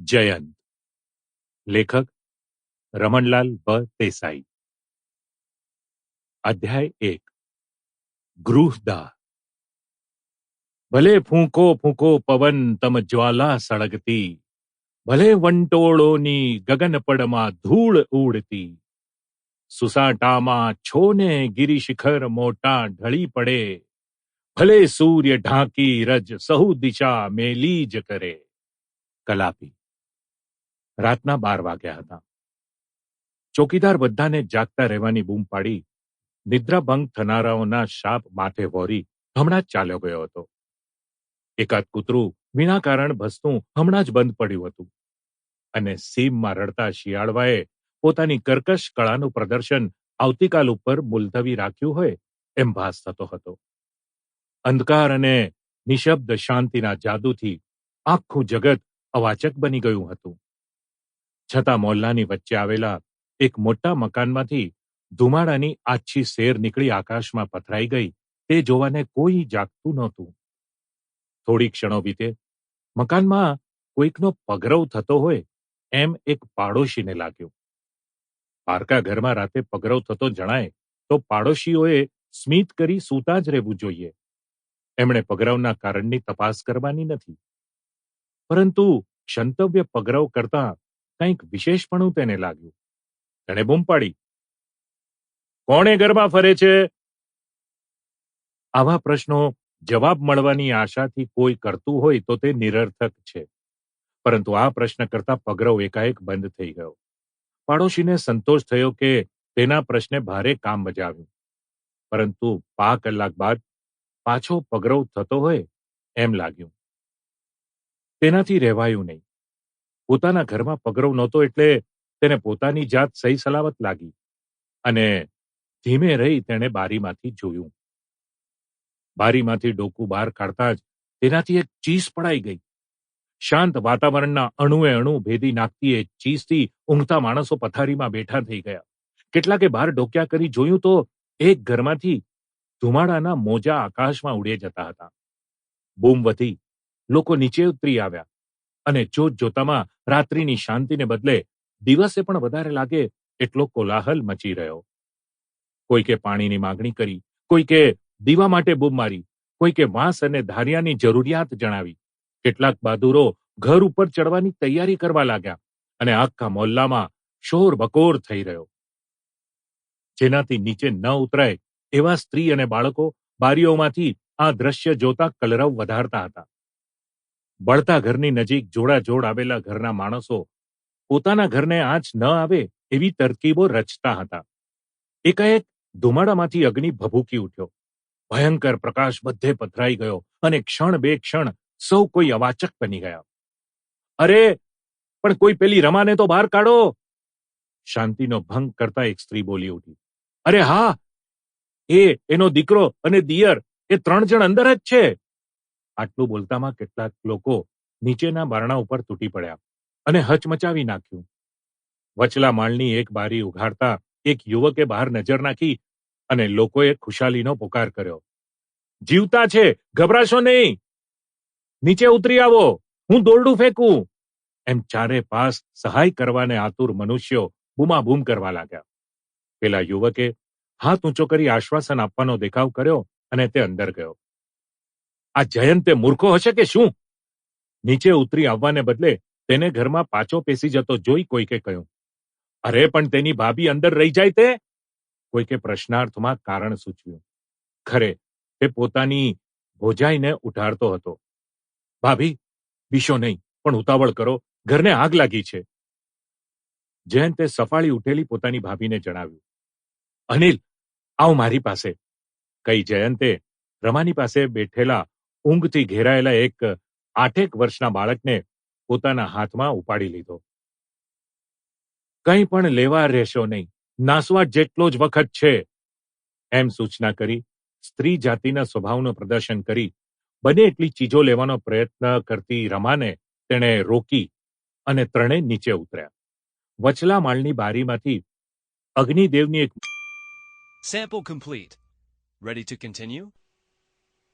जयन लेखक रमनलाल ब. देसाई। अध्याय एक। ग्रूहदा भले फूको फूको पवन तम ज्वाला सड़गती, भले वंटोड़ोनी गगन पड़मा धूल उड़ती सुसाटामा छोने गिरी शिखर मोटा ढली पड़े, भले सूर्य ढाकी रज सहु दिशा मेलीज करे। कलापी। રાતના બાર વાગ્યા હતા. ચોકીદાર બધાને જાગતા રહેવાની બૂમ પાડી નિદ્રાભંગ થનારાઓના શાપ માથે વોરી હમણાં જ ચાલ્યો ગયો હતો. એકાદ કૂતરું વિના કારણ ભસતું હમણાં જ બંધ પડ્યું હતું અને સીમમાં રડતા શિયાળવાએ પોતાની કર્કશ કળાનું પ્રદર્શન આવતીકાલ ઉપર મુલતવી રાખ્યું હોય એમ ભાસ થતો હતો. અંધકાર અને નિશબ્દ શાંતિના જાદુથી આખું જગત અવાચક બની ગયું હતું. છતાં મોલ્લાની વચ્ચે આવેલા એક મોટા મકાનમાંથી ધુમાડાની આછી શેર નીકળી આકાશમાં પથરાઈ ગઈ. તે જોવાને કોઈ જાગતું નહોતું. થોડી ક્ષણો વીતે. મકાનમાં કોઈકનો પગરવ થતો હોય એમ એક પાડોશીને લાગ્યું. પારકા ઘરમાં રાતે પગરવ થતો જણાય તો પાડોશીઓએ સ્મિત કરી સૂતા જ રહેવું જોઈએ. એમણે પગરવના કારણની તપાસ કરવાની નથી. પરંતુ ક્ષંતવ્ય પગરવ કરતા કંઈક વિશેષપણું તેને લાગ્યું. તેણે બૂમ પાડી. કોણે ઘરમાં ફરે છે? આવા પ્રશ્નો જવાબ મળવાની આશાથી કોઈ કરતું હોય તો તે નિરર્થક છે. પરંતુ આ પ્રશ્ન કરતા પગરવ એકાએક બંધ થઈ ગયો. પાડોશીને સંતોષ થયો કે તેના પ્રશ્ને ભારે કામ બજાવ્યું. પરંતુ પા કલાક બાદ પાછો પગરવ થતો હોય એમ લાગ્યું. તેનાથી રહેવાયું નહીં. પોતાના ઘરમાં પગરવ નહોતો એટલે તેને પોતાની જાત સહી સલામત લાગી અને ધીમે રહી તેણે બારીમાંથી જોયું. બારીમાંથી ડોકું બહાર કાઢતા જ તેનાથી એક ચીસ પડાઈ ગઈ. શાંત વાતાવરણના અણુએ અણુ ભેદી નાખતી એ ચીસથી ઊંઘતા માણસો પથારીમાં બેઠા થઈ ગયા. કેટલાકે બહાર ડોક્યા કરી જોયું તો એક ઘરમાંથી ધુમાડાના મોજા આકાશમાં ઉડે જતા હતા. બૂમ વધી લોકો નીચે ઉતરી આવ્યા. અને જોત જોતામાં રાત્રિની શાંતિને બદલે દિવસે પણ વધારે લાગે એટલો કોલાહલ મચી રહ્યો. કોઈકે પાણીની માગણી કરી, કોઈકે દીવા માટે બૂમ મારી, કોઈકે વાંસ અને ધારિયાની જરૂરિયાત જણાવી. કેટલાક બહાદુરો ઘર ઉપર ચડવાની તૈયારી કરવા લાગ્યા અને આખા મોહલ્લામાં શોર બકોર થઈ રહ્યો. જેનાથી નીચે ન ઉતરાય એવા સ્ત્રી અને બાળકો બારીઓમાંથી આ દ્રશ્ય જોતા કલરવ વધારતા હતા. બળતા ઘરની નજીક જોડાજોડ આવેલા ઘરના માણસો પોતાના ઘરને આંચ ન આવે એવી તરકીબો રચતા હતા. એકાએક ધુમાડામાંથી અગ્નિ ભભૂકી ઉઠ્યો. ભયંકર પ્રકાશ બધે પથરાઈ ગયો અને ક્ષણ બે ક્ષણ સૌ કોઈ અવાચક બની ગયા. અરે, પણ કોઈ પેલી રમાને તો બહાર કાઢો. શાંતિનો ભંગ કરતા એક સ્ત્રી બોલી ઉઠી. અરે હા, એ, એનો દીકરો અને દિયર એ ત્રણ જણ અંદર જ છે. આટલું બોલતામાં કેટલાક લોકો નીચેના બારણા ઉપર તૂટી પડ્યા અને હચમચાવી નાખ્યું. વચલા માળની એક બારી ઉઘાડતા એક યુવકે બહાર નજર નાખી અને લોકોએ ખુશાલીનો પોકાર કર્યો. જીવતા છે, ગભરાશો નહીં. નીચે ઉતરી આવો, હું દોરડું ફેંકું. એમ ચારે પાસ સહાય કરવાને આતુર મનુષ્યો બૂમાબૂમ કરવા લાગ્યા. પેલા યુવકે હાથ ઊંચો કરી આશ્વાસન આપવાનો દેખાવ કર્યો અને તે અંદર ગયો. આ જયંત મૂર્ખો હશે કે શું? નીચે ઉતરી આવવાને બદલે તેને ઘરમાં પાછો પેસી જતો જોઈ કોઈકે કહ્યું, અરે, પણ તેની ભાભી અંદર રહી જાય તે? કોઈકે પ્રશ્નાર્થમાં કારણ સૂચવ્યું, ખરે, તે પોતાની ભોજાઈને ઉઠાડતો હતો. ભાભી, બીશો નહીં, પણ ઉતાવળ કરો, ઘરને આગ લાગી છે. જયંતે સફાળી ઉઠેલી પોતાની ભાભીને જણાવ્યું, અનિલ, આવ મારી પાસે. કઈ જયંતે રમાની પાસે બેઠેલા ઊંઘથી ઘેરાયેલા એક આઠેક વર્ષના બાળકને પોતાના હાથમાં ઉપાડી લીધો. કંઈ પણ લેવા રહેશો નહીં. નાસવા જેટલો જ વખત છે. એમ સૂચના કરી સ્ત્રી જાતિના સ્વભાવનું પ્રદર્શન કરી બને એટલી ચીજો લેવાનો પ્રયત્ન કરતી રમાને તેણે રોકી અને ત્રણે નીચે ઉતર્યા. વચલા માળની બારીમાંથી અગ્નિદેવની એક sample complete ready to continue?